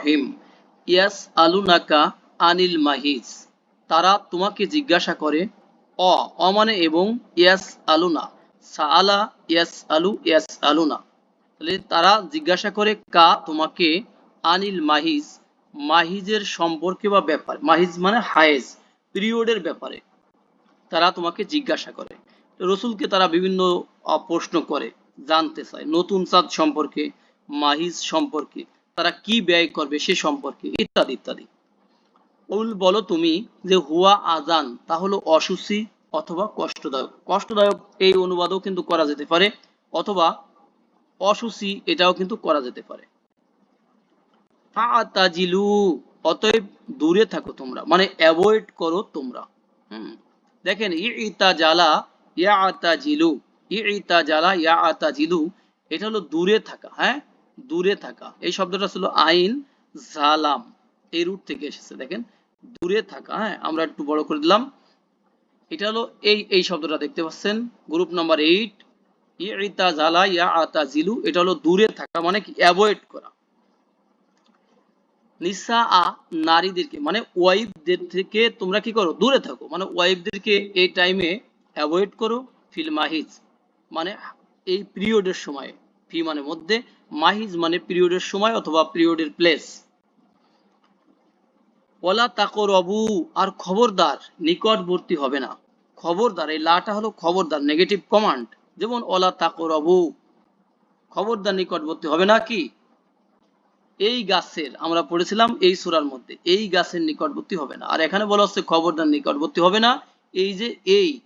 রহিম ইয়াস আলুনাকা আনিল মাহিজ। তারা তোমাকে জিজ্ঞাসা করে, অ অ মানে এবং ইয়াস আলুনা সাআলা ইয়াস আলু ইয়াস আলুনা তাহলে তারা জিজ্ঞাসা করে, কা তোমাকে আনিল মাহিজ? মাহিজের সম্পর্কে বা ব্যাপারে, মাহিজ মানে হায়েজ, পিরিয়ডের ব্যাপারে। তারা তোমাকে জিজ্ঞাসা করে। রসুলকে তারা বিভিন্ন প্রশ্ন করে, জানতে চায়, নতুন চাঁদ সম্পর্কে, মাহিজ সম্পর্কে। তারা কি ব্যয় করবে সে সম্পর্কে, ইত্যাদি ইত্যাদি। উল বলো তুমি যে হুয়া আজান তা হলো অসুচি অথবা কষ্টদায়ক। কষ্টদায়ক এই অনুবাদও কিন্তু করা যেতে পারে, অথবা অসুচি এটাও কিন্তু করা যেতে পারে। ফাতাজিলু, অতএব দূরে থাকো তোমরা মানে অ্যাভয়েড করো তোমরা। হুম। দেখেন ইতা জালা ইয়া আতা জিলু ইতা জালা ইয়া আতা জিলু এটা হলো দূরে থাকা হ্যাঁ? দূরে থাকা। এই শব্দটা ছিল আইন জালাম। এই রুট থেকে এসেছে, দেখেন। দূরে থাকা হ্যাঁ আমরা একটু বড় করে দিলাম। এটা হলো এই এই শব্দটা দেখতে পাচ্ছেন। গ্রুপ নাম্বার এইট ইতা জালা ইয়া আতা জিলু এটা হলো দূরে থাকা মানে কি অ্যাভয়েড করা। নিসা আ নারীদেরকে মানে ওয়াইফদের থেকে তোমরা কি করো, দূরে থাকো। মানে ওয়াইফদেরকে এই টাইমে অ্যাভয়েড করো, ফিল মাহিজ। মানে এই পিরিয়ডের সময়, ফি মানে মধ্যে মাহিজ মানে পিরিয়ডের সময় অথবা পিরিয়ডের প্লেস ওলা তাকর অবু আর খবরদার নিকটবর্তী হবে না। খবরদার, এই লাটা হলো খবরদার নেগেটিভ কমান্ড যেমন ওলা তাকর অবু খবরদার নিকটবর্তী হবে না কি? এই গাছের, আমরা পড়েছিলাম এই সুরার মধ্যে, এই গাছের নিকটবর্তী হবে না। আর এখানে বলা হচ্ছে খবরদার নিকটবর্তী হবে না, এই যে এই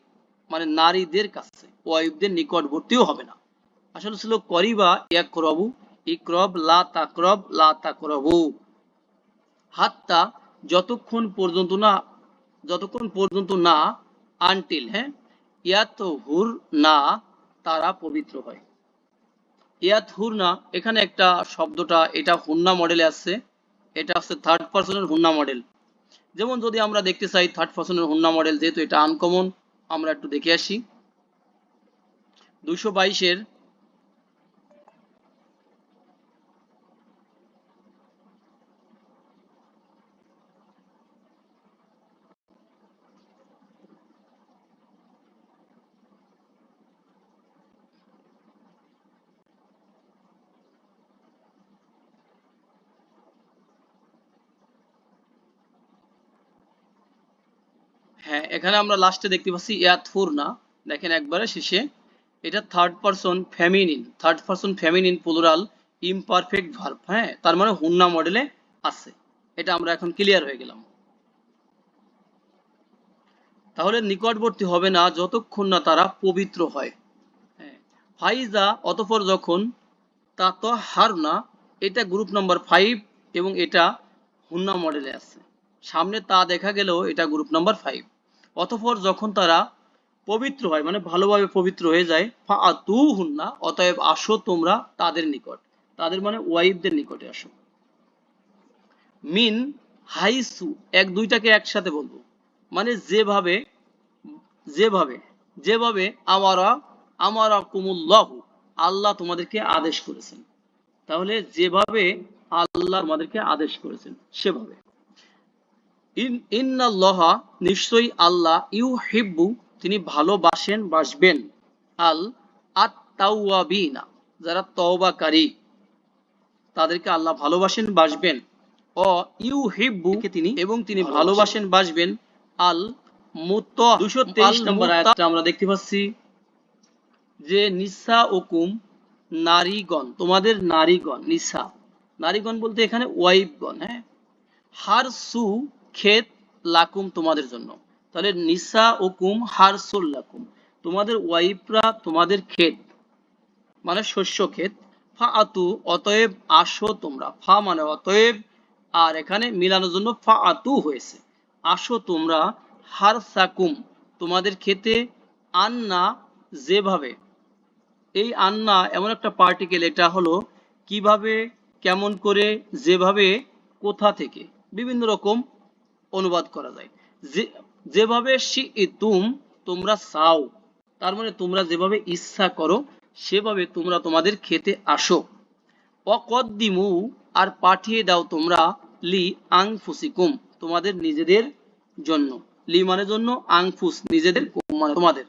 মানে নারীদের কাছে, ওয়াইফদের নিকটবর্তীও হবে না। আসলে ছিল করিবা, ইয়াকরবু, ইকরব, লা তাকরব, লা তাকরবু। হাত্তা যতক্ষণ পর্যন্ত না, যতক্ষণ পর্যন্ত না আনটিল হ্যাঁ? ইয়াত হুর না, তারা পবিত্র হয়। ইয়াত হুরনা এখানে একটা শব্দটা, এটা হুন্না মডেলে আসছে। এটা হচ্ছে থার্ড পার্সনের হুন্না মডেল যেমন যদি আমরা দেখতে চাই থার্ড পার্সনের হুন্না মডেল যেহেতু এটা আনকমন আমরা একটু দেখে আসি। দুইশো বাইশের হ্যাঁ এখানে আমরা লাস্টে দেখতে পাচ্ছি ইয়াতফুর না। দেখেন একবারে শেষে। এটা third person feminine third person feminine plural imperfect verb হ্যাঁ? তার মানে হুন্না মডেলে আছে। এটা আমরা এখন ক্লিয়ার হয়ে গেলাম। তাহলে নিকটবর্তী হবে না যতক্ষণ না তারা পবিত্র হয়। হ্যাঁ। ফাইজা, অতঃপর যখন তা তো হার না, এটা গ্রুপ নাম্বার ফাইভ এবং এটা হুন্না মডেলে আছে। সামনে তা দেখা গেলেও এটা গ্রুপ নাম্বার ফাইভ অতঃপর যখন তারা পবিত্র হয় মানে ভালোভাবে পবিত্র হয়ে যায় তু হুন্না অতএব আসো তোমরা তাদের নিকট। তাদের মানে ওয়াইফদের নিকটে আসো। মিন হাইসু, এক দুইটাকে একসাথে বলব মানে যেভাবে যেভাবে যেভাবে আমারা আমারা কুমুল্লাহ আল্লাহ তোমাদেরকে আদেশ করেছেন। তাহলে যেভাবে আল্লাহ তোমাদেরকে আদেশ করেছেন, সেভাবে। ইন্নাল্লাহা নিশ্চয়ই আল্লাহ ইউ হিব্বু তিনি ভালোবাসেন বাসবেন। আল আত্তাওয়াবিনা যারা তওবাকারী তাদেরকে আল্লাহ ভালোবাসেন বাসবেন। ও ইউ হিব্বু তিনি এবং তিনি ভালোবাসেন। বাসবেন। আল মুত দুশো তেইশ নম্বর আমরা দেখতে পাচ্ছি। যে নিসা ওকুম নারীগণ তোমাদের নারীগণ নিসা। নারীগণ বলতে এখানে ওয়াইফগণ হ্যাঁ? হার সু ক্ষেত লাকুম তোমাদের জন্য। তাহলে নিসা ওকুম হারসুল লাকুম। তোমাদের ওয়াইফরা তোমাদের ক্ষেত মানে শস্য ক্ষেত ফা আতু, অতএব আসো তোমরা। ফা মানে অতএব, আর এখানে মিলানোর জন্য ফা আতু হয়েছে। আসো তোমরা হার সাকুম তোমাদের ক্ষেতে আন্না যেভাবে। এই আন্না এমন একটা পার্টিকেল এটা হলো কীভাবে, কেমন করে, যেভাবে, কোথা থেকে। বিভিন্ন রকম অনুবাদ করা যায়। যেভাবে তুম তোমরা চাও, তার মানে তোমরা যেভাবে ইচ্ছা করো, সেভাবে তোমরা তোমাদের খেতে আসো। অকদ্দিমু, আর পাঠিয়ে দাও তোমরা লি আংফুসিকুম, তোমাদের নিজেদের জন্য। লি মানে জন্য, আংফুস নিজেদের মানে তোমাদের।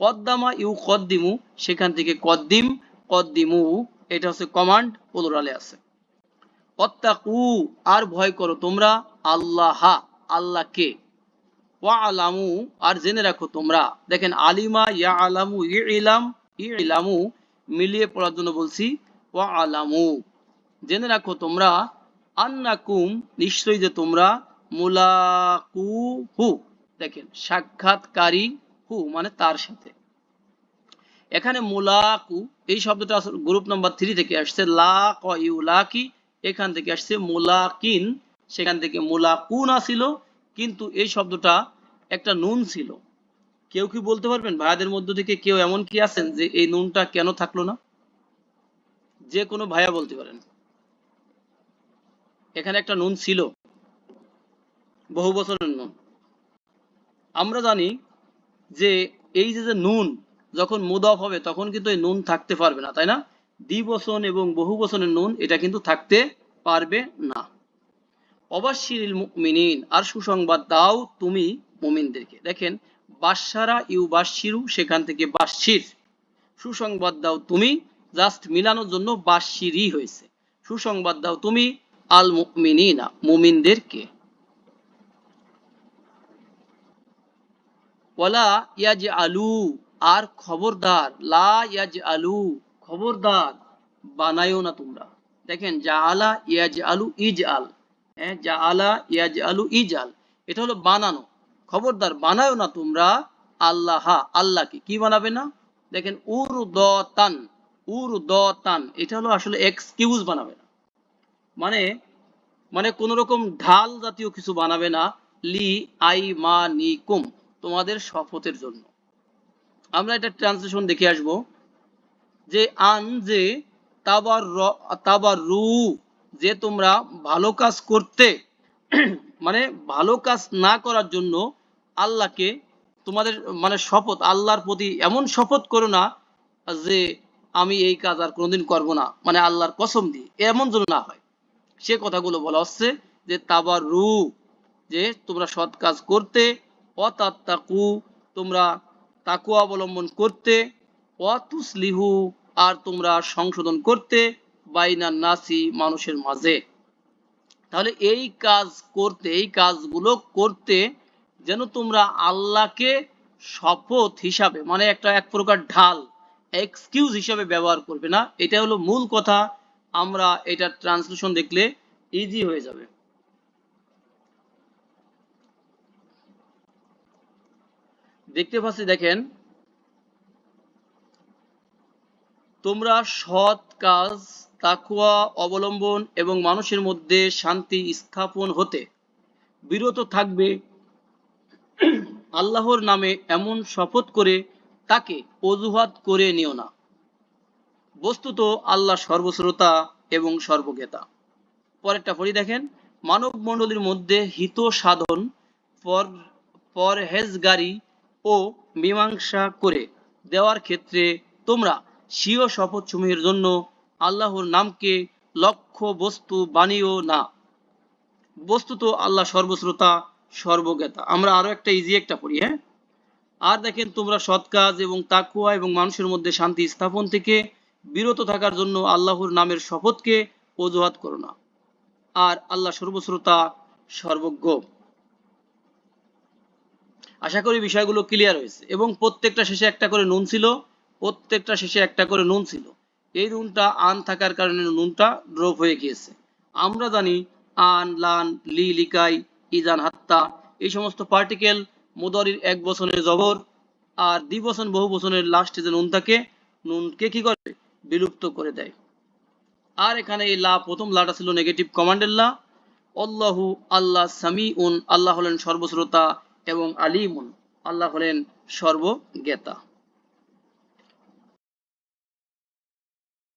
কদ্দামা ইউ কদ্দিমু, সেখান থেকে কদ্দিম, কদ্দিমু, এটা হচ্ছে কমান্ড প্লুরালে আছে। অত্তাকু, আর ভয় করো তোমরা আল্লাহ। আল্লাহকে। ওয়া আলামু আর জেনে রাখো তোমরা, দেখেন, আলিমা ইয়া আলামু ইলাম ই ইলামু মিলিয়ে পড়ার জন্য বলছি ওয়া আলামু জেনে রাখো তোমরা, আন্নাকুম, নিশ্চয়ই যে তোমরা মুলাকু হু দেখেন, সাক্ষাৎকারী হু মানে তার সাথে। এখানে মুলাকু, এই শব্দটা গ্রুপ নাম্বার থ্রি থেকে আসছে, লা, ক ইউলাকি এখান থেকে আসছে মুলাকিন সেখান থেকে মুলাকুন আসিল, কিন্তু এই শব্দটা একটা নুন ছিল। কেউ কি বলতে পারবেন? ভাইয়াদের মধ্য থেকে কেউ এমন কি আছেন যে এই নুনটা কেন থাকল না? যে কোনো ভাইয়া বলতে পারেন। এখানে একটা নুন ছিল। বহু বছরের নুন। আমরা জানি যে এই যে যে নুন যখন মুদফ হবে, তখন কিন্তু এই নুন থাকতে পারবে না, তাই না? দ্বিবচন এবং বহু বচনের নুন, এটা কিন্তু থাকতে পারবে না। আর সুসংবাদ দাও তুমি মুমিনদেরকে। দেখেন বাসারা ইউ বাসিরু সেখান থেকে বাসির সুসংবাদ দাও তুমি, জাস্ট মিলানোর জন্য বাসিরই হয়েছে। সুসংবাদ দাও তুমি আল মুমিনিনা, মুমিনদেরকে। ওয়ালা ইয়াজ আলু আর খবরদার, লা ইয়াজ আলু খবরদার বানায়ও না তোমরা। দেখেন যা আলা ইয়াজ আলু ইজ আল যা আলা ইয়াজ আলু ইজ আল এটা হলো বানানো। খবরদার বানায়ও না তোমরা আল্লাহ, আল্লাহকে। কি বানাবে না? দেখেন উর উর এটা হলো আসলে এক্সকিউজ বানাবে না। মানে মানে কোন রকম ঢাল জাতীয় কিছু বানাবে না। লি আই মা নি কুম তোমাদের শপথের জন্য। আমরা এটা ট্রান্সলেশন দেখে আসব। যে আন যে তাবার তাবার রু যে তোমরা ভালো কাজ করতে মানে ভালো কাজ না করার জন্য আল্লাহকে তোমাদের মানে শপথ, আল্লাহর প্রতি এমন শপথ করো না যে আমি এই কাজ আর কোনোদিন করব না। মানে আল্লাহর কসম দিয়ে, এমন যেন না হয়। সে কথাগুলো বলা হচ্ছে যে তাবার রু যে তোমরা সৎ কাজ করতে, অতাত্তাকু, তোমরা তাকু অবলম্বন করতে, অতুসলিহু, আর তোমরা সংশোধন করতে বাইনার নাসি মানুষের মাঝে। তাহলে এই কাজ করতে, এই কাজগুলো করতে যেন তোমরা আল্লাহকে শপথ হিসাবে মানে একটা এক প্রকার ঢাল এক্সকিউজ হিসাবে ব্যবহার করবে না। এটা হলো মূল কথা। আমরা এটা ট্রান্সলেশন দেখলে ইজি হয়ে যাবে। দেখতে পাচ্ছি, দেখেন, তোমরা সৎ কাজ তাকুয়া অবলম্বন এবং মানুষের মধ্যে শান্তি স্থাপন হতে। বিরত থাকবে আল্লাহর নামে এমন শপথ করে তাকে অজুহাত করে নিও না। বস্তুত আল্লাহ সর্বশ্রোতা এবং সর্বজ্ঞতা। পরেরটা পড়ি দেখেন মানব মণ্ডলীর মধ্যে হিত সাধন, পর, পরহেজগারি ও মীমাংসা করে দেওয়ার ক্ষেত্রে তোমরা স্বীয় শপথ শপথসমূহের জন্য আল্লাহর নামকে লক্ষ্য বস্তু বানিও না। বস্তুত আল্লাহ সর্বশ্রোতা, সর্বজ্ঞতা। আমরা আরও একটা ইজি একটা পড়ি হ্যাঁ? আর দেখেন তোমরা সৎ কাজ এবং তাকুয়া এবং মানুষের মধ্যে শান্তি স্থাপন থেকে বিরত থাকার জন্য আল্লাহর নামের শপথকে অজুহাত করো না। আর আল্লাহ সর্বশ্রোতা, সর্বজ্ঞ। আশা করি বিষয়গুলো ক্লিয়ার হয়েছে। এবং প্রত্যেকটা শেষে একটা করে নুন ছিল, প্রত্যেকটা শেষে একটা করে নুন ছিল। এই নুনটা আন থাকার কারণে নুনটা ড্রপ হয়ে গিয়েছে। আমরা জানি আন, লান, লি, লিকাই, ইজান, হাত্তা এই সমস্ত পার্টিকেল মুদরির এক বছরের জবর আর দ্বি বছর, বহু বছরের লাস্টে যে নুন থাকে নুনকে কি করে? বিলুপ্ত করে দেয়। আর এখানে এই লা প্রথম লাটা ছিল নেগেটিভ কমান্ডের লা। অল্লাহু আল্লাহ সামি উন আল্লাহ হলেন সর্বশ্রোতা এবং আলিমুন। আল্লাহ হলেন সর্বজ্ঞতা।